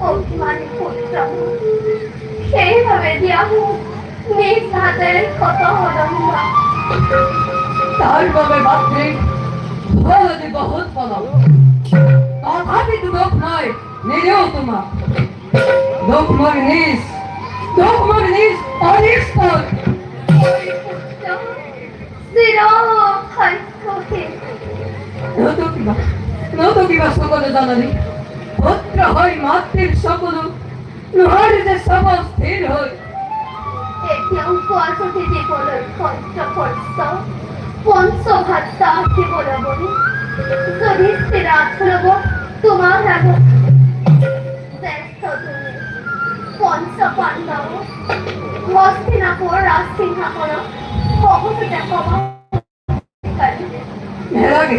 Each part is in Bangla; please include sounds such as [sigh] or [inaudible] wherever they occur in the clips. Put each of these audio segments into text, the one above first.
অভিমানী পুত্র সেইভাবে দিয়াব নিজ হাতের কত হরম্বা তার বাবে মাতৃ ভগবতী বহুত পলম তথাপি তো নয়। পুত্র হয় মাতৃর সকল নোহার যে সব স্থির হয় এতিয়াও কোৱাচতে জীৱনৰ কণ্ঠপৰ্ষ পঞ্চভাত্তা জীৱনবৰী যদি স্থিৰাত ল'ব তোমাৰ আগত জ্যেষ্ঠ তুমি। পঞ্চ পাণ্ডৱ হস্তিনাপুৰ ৰাজসিংহাসনত সহজতে কমাব নেলাগে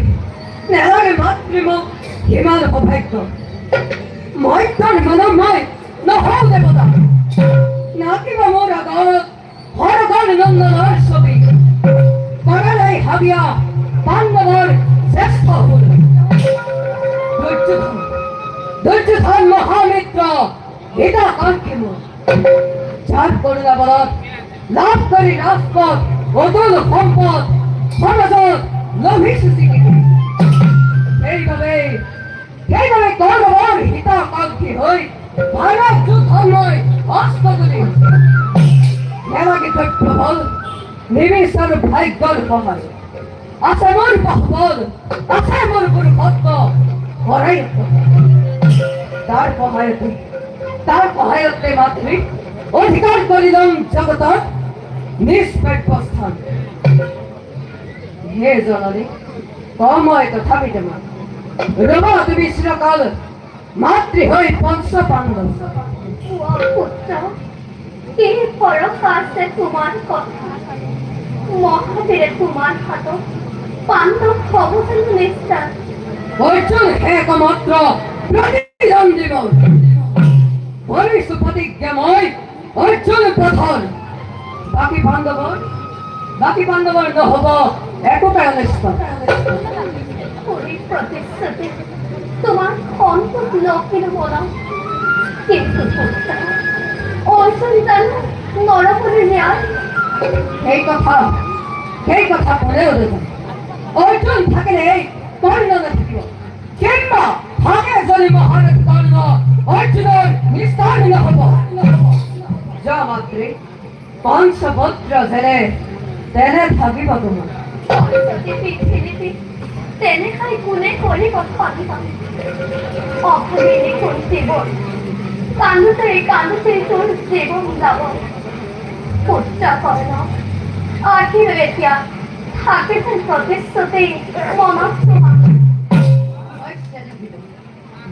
নেলাগে মাতৃমুখ হিমাল অভাগ্য মই নহও নাকিবা মোর আগত হরগণ নন্দনৰ ছবি কৰালাই হাবিয়া পাণ্ডৱৰ শ্ৰেষ্ঠ হল দুৰ্যোধন মহামিত্ৰ হিতা কাঙ্ক্ষী যার করুণা বলত লাভ করি রাজপথ অতুল সম্পদ সমাজত লোভী সুচিকি সেইভাবে সেইভাবে কৌরৱৰ হিতাকাংক্ষী হৈ ভাৰত যুদ্ধলৈ অস্ত তুলি নেলাগে তৈ প্ৰবল নিবিচাৰ ভাগ্যৰ সহায় আছে মোৰ বাহুবল, আছে মোৰ গুৰুভক্ত কৰাই তাৰ সহায়তে তাৰ সহায়তে মাতৃ অধিকাৰ কৰিলম জগতত নিষ্পেক্ষ স্থান হে জননী কময় তথাপি তোমার রবা তুমি চিরকাল মাতৃ হই পঞ্চ পাণ্ডব। এই পৰশ আছে তোমাৰ কথা। মহাবীৰে তোমাৰ হাতত পাণ্ডৱ হ'ব যেন নিশ্চয় অর্জুন একমাত্র প্রতিজন জীবন বলিষ্ঠ প্রতিজ্ঞাময় অর্জুন প্রধান। বাকি পাণ্ডবর বাকি পাণ্ডবর নহব একোটা অনিষ্ট। পুরী তোমার অন্তত লক্ষ্মীর বলা। কিন্তু কথা সেই কথা অর্জুন থাকিলে কর্ণ নাথাকিব কিংবা থাকে যদি মহারথ কর্ণ অর্জুনের নিস্তার নহব যা মাত্রে পঞ্চপত্র যেনে তেনে যদি পৃথিৱী তেনে খাই কোনে খনিব অভাৱিনী কোন জীৱন কান্দোতে কান্দোতে তোৰ জীৱন যাব পুত্ৰ কৰ্ণ আহিল এতিয়া থাকে যেন প্ৰতিশ্ৰুতি মনত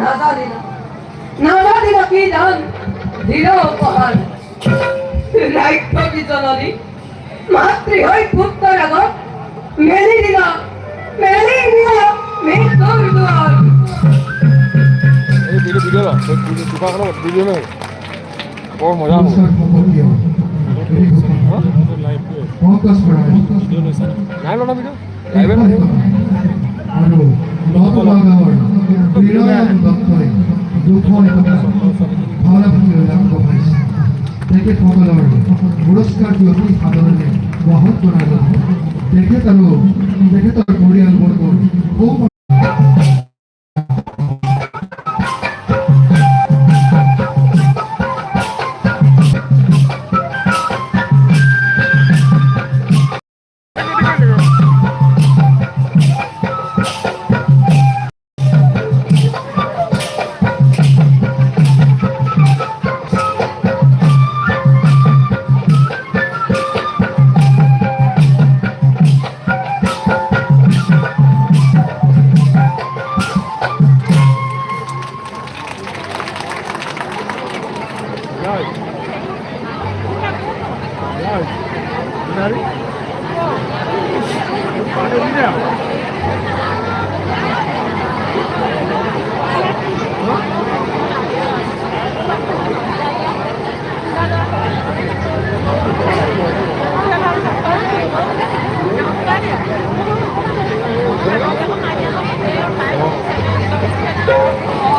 নাজানিলা নাজানিলা কি জান? দিল উপহার। রাক্ষসী জননী মাতৃ হই পুত্রের আগত মেলি দিলা মেলি দিলা মৃত্যুর দুয়ার এই ভিডিও ভিডিও ভিডিও নাই বৰ মজা হ'ব। ভিডিও লাইভে নগাঁৱৰ প্ৰিয়য়ন দত্তই দুখন একতা ভাওনা ভাষীলৈ আগবঢ়াইছে তেখেতসকলৰ পুৰস্কাৰটো অতি সাধাৰণে গ্ৰহণ কৰা যায় তেখেত আৰু তেখেতৰ পৰিয়ালবৰ্গৰ সৌ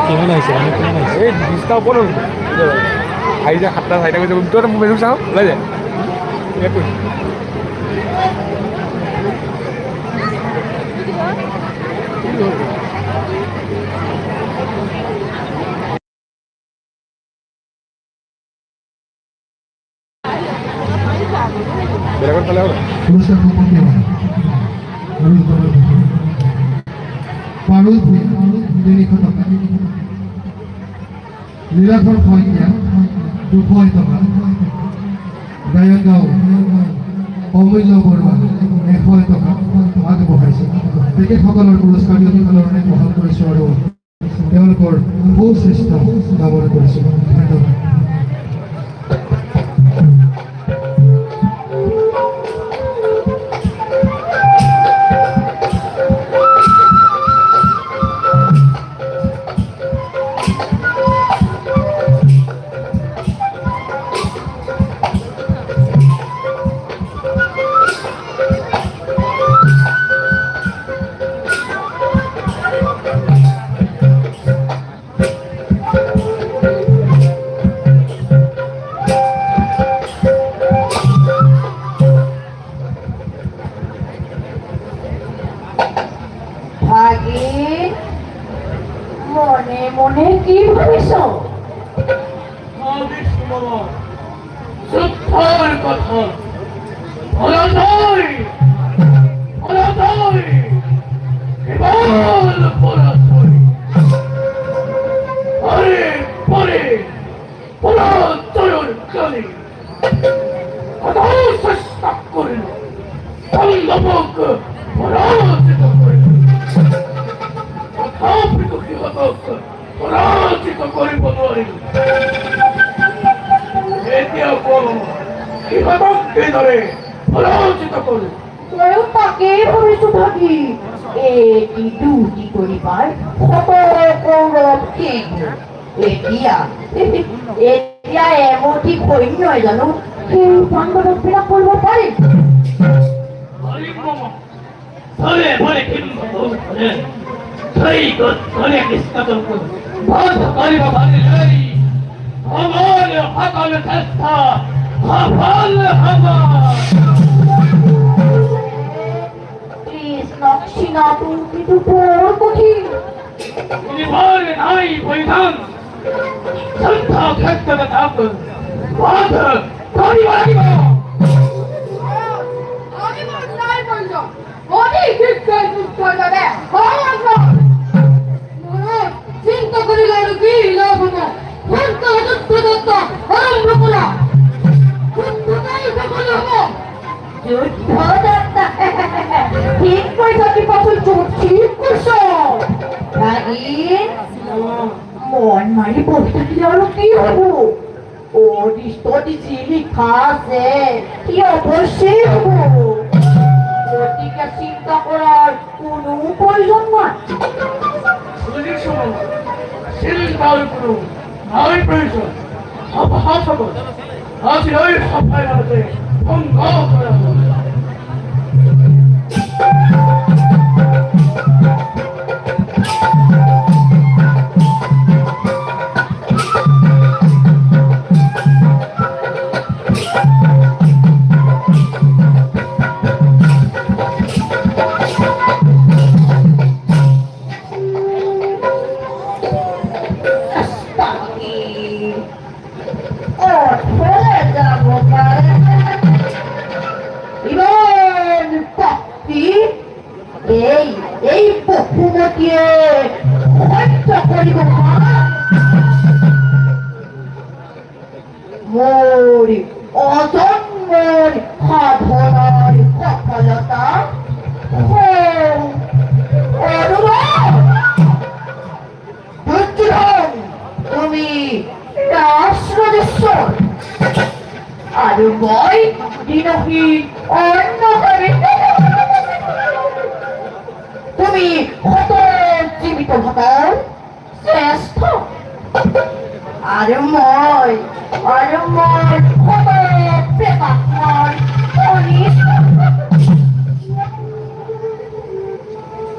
কিমান আহিছে? আহিছে? এই বিছটা ওপৰত হ'ল। আহি যায় সাতটা চাৰিটা যাব তই মোৰ মেনুক চাওঁ ওলাই যায়। বেলেগত পালে হ'ল? পুরস্কার সম্পর্কে অরুণ পারুল ভূঁইয়া তিনিশ শইকীয়া দুশ টকা গায়ক গাঁও অমূল্য বৰুৱা এশ টকা আগবঢ়াইছে তেখেতসকলৰ পুৰস্কাৰ অতিসকলৰ গ্ৰহণ কৰিছোঁ আৰু তেওঁলোকৰ সুস্বাস্থ্য কামনা কৰিছোঁ। ধন্যবাদ। সত্যের কথা। বলা কত চেষ্টা করিল পল্লবক পরাজিত করিল তথাপি দুঃখীহতক পরাজিত করিব নোৱাৰিল ধৰে পৰাজিত কৰো ময়ো তাকেই ভাবিছো ভাগি এটি দুটি শত কৌৰৱ শেষ এতিয়া এতিয়া এমুঠি সৈন্যই জানো বন্ধ কৰিব পাৰিলে আমাৰ সকলো চেষ্টা। চিন্তা করিলে কি লাভ হব ভক্ত দত্ত আরম্ভ করা কি পাছল ঠিক মন মারি বসে থাকলে আর কি হব ও যি লিখা আছে কি অবশ্যই হব গতিকে চিন্তা করার কোনো প্রয়োজন। নাই বুজিছো চিন্তাৰ কোনো নাই প্ৰয়োজন সভা চাব আজি এই সভাই মাজতে ভংগ কৰা হ'ল তাকে you.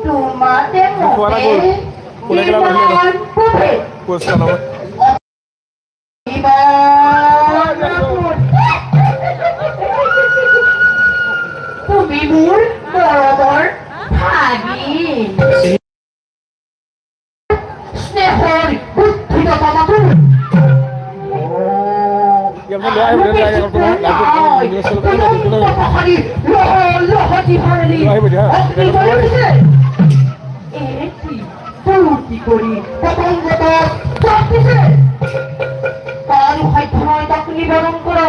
তোমাদের মতে কোনে গেলাম তার সাধ্য নয় তাকে করো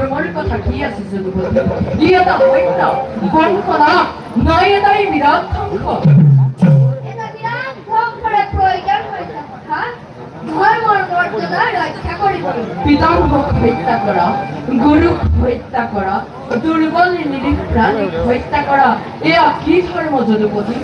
কথা কি আছে যদুপতি। ই এটা সত্য বংশনা নাই এটাই বিৰাট ধ্বংস এটা বিৰাট ধ্বংসৰে প্ৰয়োজন হৈছে কথা পিতামহক হত্যা কৰা গুৰুক হত্যা কৰা দুৰ্বল নিৰীক্ষাক হত্যা কৰা এয়া কি ধৰ্ম যদুপতি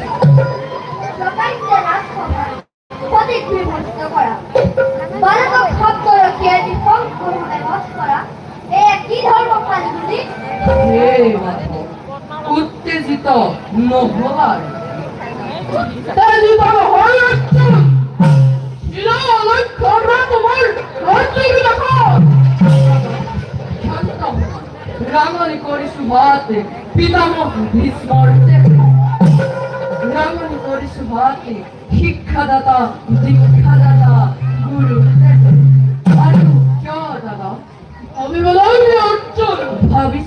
হোৱা। ৰাঙনি কৰিছো ভাতে পিতামহ ভীষ্মৰ ৰাঙনি কৰিছো ভাতে শিক্ষাদাতা, দীক্ষাদাতা কিয় দাদা? আমি অৰ্জুন ভাবিছো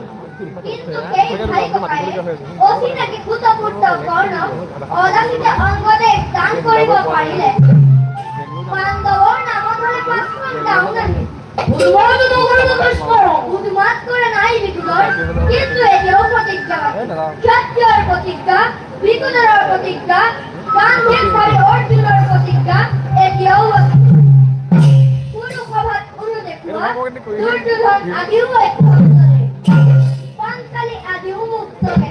কিন্তু সেই ভাই ককায়ে অচিনাকি ভূতপূৰ্ত কৰ্ণ অজানিতে অংগদেশ দান কৰিব পাৰিলে পাণ্ডৱৰ নামত হ'লে পাঁচখন গাঁও নাহি উন্মাদ কৰে নাই বিকুলৰ কিন্তু এতিয়াও প্ৰতিজ্ঞা বাকী। ক্ষত্ৰিয়ৰ প্ৰতিজ্ঞা বিকুলৰৰ প্ৰতিজ্ঞা গান্ধীৰ ভাই অৰ্জুনৰ প্ৰতিজ্ঞা এতিয়াও বাকী। কোনো देहून मुक्त आहे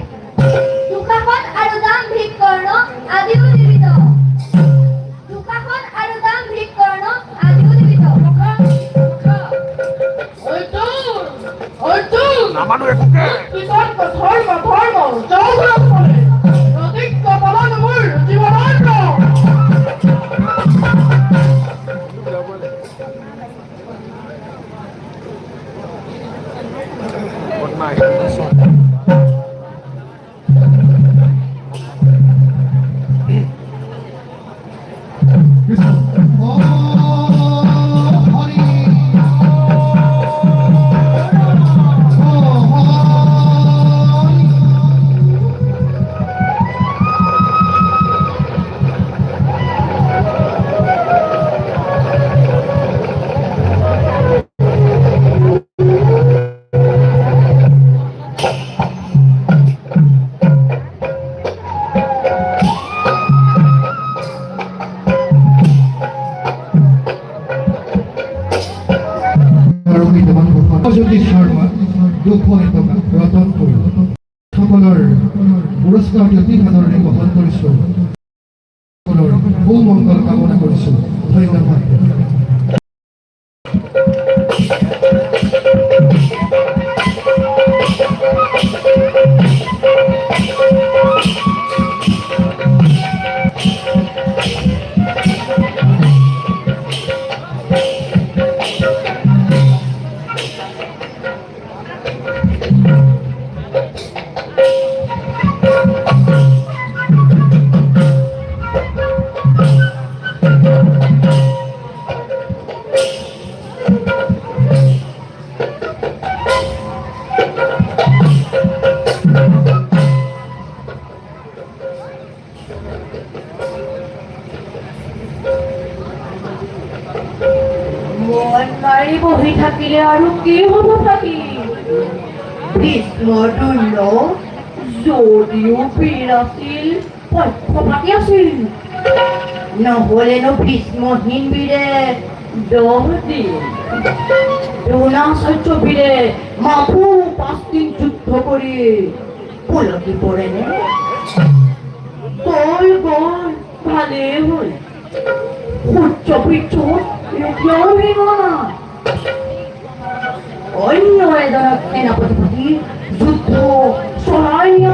दुखापत अडुदाम भीक करणं মন আছিল পক্ষপাতি আছিল। নহ'লেনো ভীষ্মহীন বীৰে দহ দিন যুদ্ধ কৰি পলকি গ'ল গ'ল হ'ল। এতিয়াও অন্য এজনক সেনাপতি পাতি যুদ্ধ নিয়া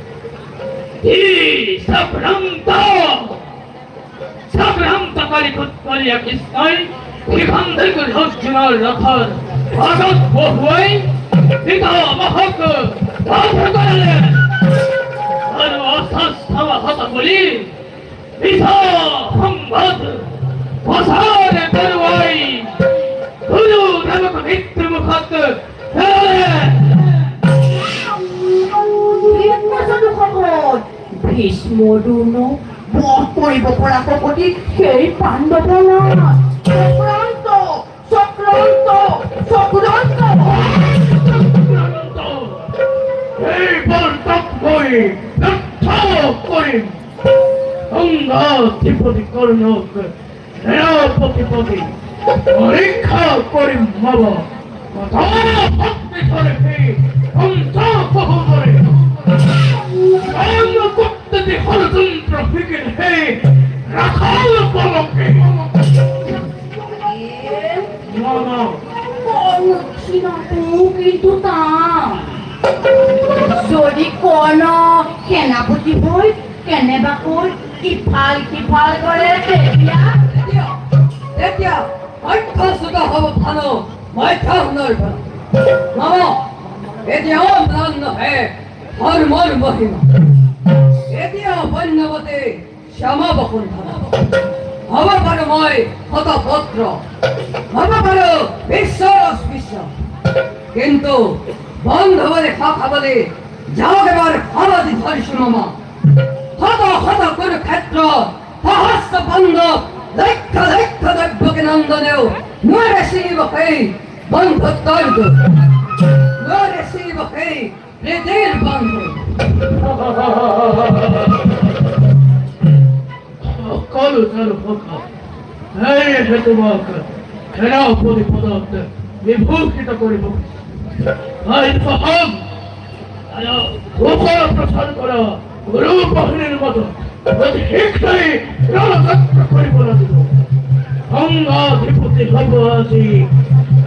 সাভ্রান্ত সাভ্রান্ত কালীপুত করিয়া কৃষ্ণই সেখান থেকে সজ্জনার রথর ভারত বহুই পিতা মহক ধ্বংস করলেন আর অসস্তম হত বলি পিতা সম্ভব গুরু নানক মিত্র মুখত ফেলে ভীষ্মদুৰ্ণ বধ কৰিব পৰা শক্তি সেই পাণ্ডৱৰ চক্ৰান্ত চক্ৰান্ত চক্ৰান্ত এইবার তৎপরে লক্ষ্য করে গঙ্গা ত্রিপতি সেনাপতিপতি পরীক্ষা করে মাবা কথা ভক্তি করে অন্ত কহ করে অন্য করতে হরযন্ত্র ফিকির হে রাখাল পলকে কিন্তু তাৰ যদি কৰ্ণ সেনাপতি হৈ কেনেবাকৈ ইফাল সিফাল কৰে তেতিয়া তেতিয়া অভ্যাসত হ'ব ভালো মধ্যাহ্নৰ ভালো মাম এতিয়াও ম্লান নহে ধৰ্মৰ মহিমা। এতিয়া বন্যৱতী শ্যামা বসুন্ধৰা হ'ব পাৰো মই শতপত্ৰ হ'ব পাৰো বিশ্বৰ অস্পৃশ্য কিন্তু বন্ধ বলে খা খাবলে যাওক এবাৰ সমাধি ধৰিছো মামা শত শত কুৰুক্ষেত্ৰ সহস্ৰ বন্ধ লক্ষ লক্ষ দ্ৰব্যকে নন্দনেও নোৱাৰে চিনিব সেই বন্ধুত্বৰ দুখ নোৱাৰে চিনিব সেই প্ৰীতিৰ বন্ধু কলু চালু কথা এই এসে তোমাক সেনাপতি পদার্থ বিভূষিত করিব গোপন প্রচার করা গুরু বাহিনীর মতো শীঘ্রই রণযাত্রা করিব লাগিব গঙ্গাধিপতি আজি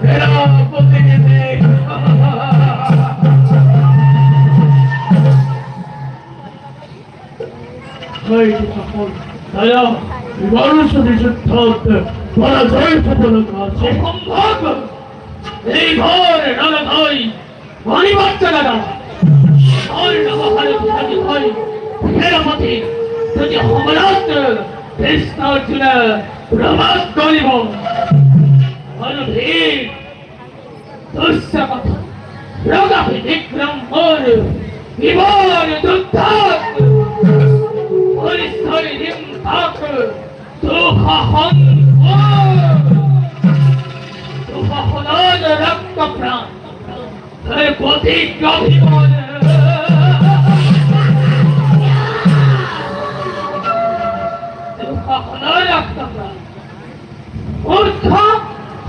সেনাপতি নীতি হয়তো সকল তারা মানুষের যুদ্ধ পরাজয় সফল কাছে সম্ভব এই ঘরে রানা ভাই বাচ্চা দাদা আর নবহারে থাকে ভাই সেনাপতি যদি হমরাত কৃষ্ণ অর্জুন প্রবাস করিব অনুভীর দুঃসমত রগাহি বিক্রম মোর বিমান দুর্ধাক হিম থাক দুঃখহন দুঃখহন রক্ত প্রাণ গতি অভিমান দুঃখহন রক্ত প্রাণ মূর্খ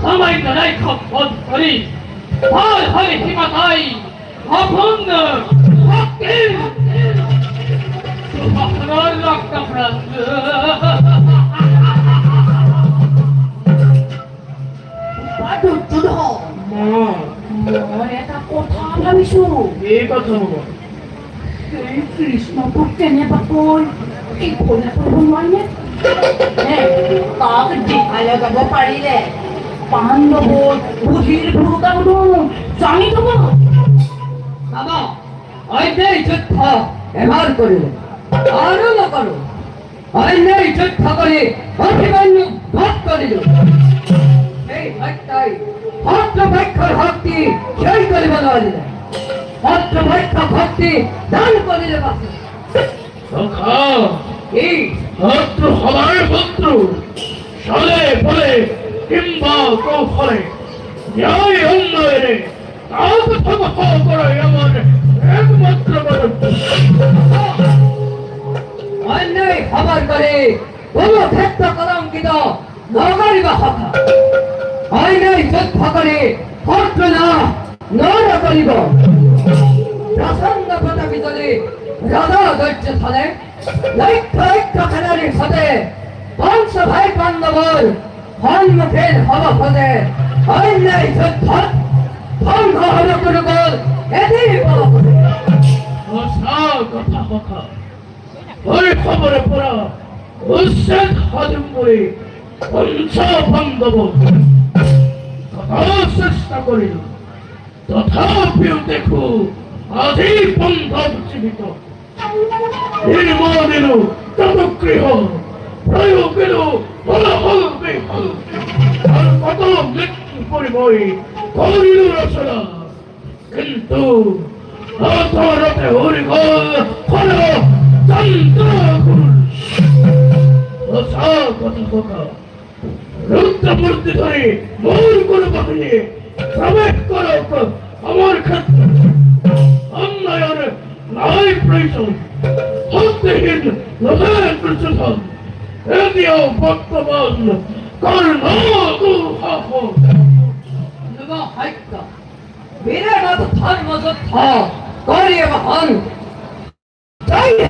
সময় লড়াই খপত করি। ভয় হয় হিমাতাই অভঙ্গ ভক্তির সুভদ্রার মন এটা কথা ভাবিছো এই ভুলে কৰিব নোৱাৰিনে নে তাক দেখালে যাব পাৰিলে পাণ্ডৱৰ বুদ্ধিৰ ভূমিকাটো জানি থব বাবা যুদ্ধ এবার করিল। না করো অন্যায় যুদ্ধ করে অভিমান্য ভাগ করিল এই হত্যায় ভদ্রপক্ষর ভক্তি সেই করিব নইলে ভদ্রপক্ষ ভক্তি দান করিলে বাসে কি শত্রু হবার শত্রু সলে ফলে কিংবা কৌফলে ন্যায় উন্নয়নে তাপ থাপ করে আমার একমাত্র কর্তব্য অন্যায় খবর করে, কোন ক্ষেত্র কলঙ্কিত নগরিবা কথা অন্যায় যুদ্ধ করে ভদ্র না নর করিব। প্রসন্ন প্রতাপী দলে রাজা দৈত্য ফলে লক্ষ্য লক্ষ্য খেলারি হতে বংশ ভাই পাণ্ডবর সম্মুখের হব হতে অন্যায় যুদ্ধ, ভঙ্গ হল করুগল এতেই বল কথা কথা খবরে পড়া উচ্ছেদ হজম করে পঞ্চ বান্ধব চেষ্টা করিল তথাপিও দেখো আজি বান্ধব জীবিত। নির্মদিল তত গৃহ প্রয়োগের ফলাফল বিফল আর কত মৃত্যু পরিবই করিল রচনা। কিন্তু অতরতে হরিগল ফল তন্ত্র গুরু কথা কথা রুদ্রমূর্তি ধরে মোর গুরু বাহিনী প্রবেশ করো আমার ক্ষেত্র অন্যায়ের নাই প্রয়োজন হত্যহীন নদের প্রচুর এদিও বর্তমান কর্ণ দুঃখ 누가 할까? 미래라도 닮아서 더 거리에 한 자이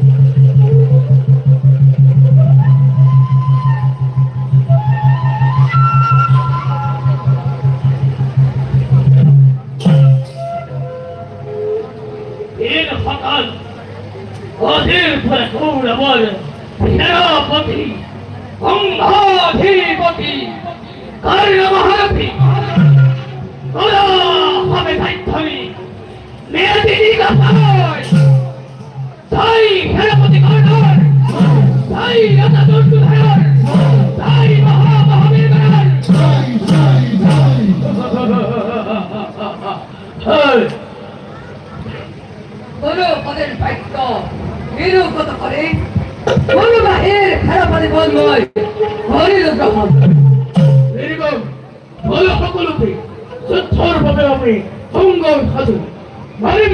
ফলে কৌড় বল সেনাপতি অঙ্গাধিপতি কর্ণ মহারথী তোরা হবে ভাইথমি মেয়েদিনী গাছায় তাই সেনাপতি কর্ণর তাই রাজা দুর্যোধনের তাই মহা মহাবীরের [laughs] Hey! কোনো পদের বাক্য নিরূপত করে কোনো বাহির খারাপাতে বলবই হরিল গ্রহণ নির্গম বল সকলকে সচ্ছর ভাবে আমি অঙ্গ সাধু মালিক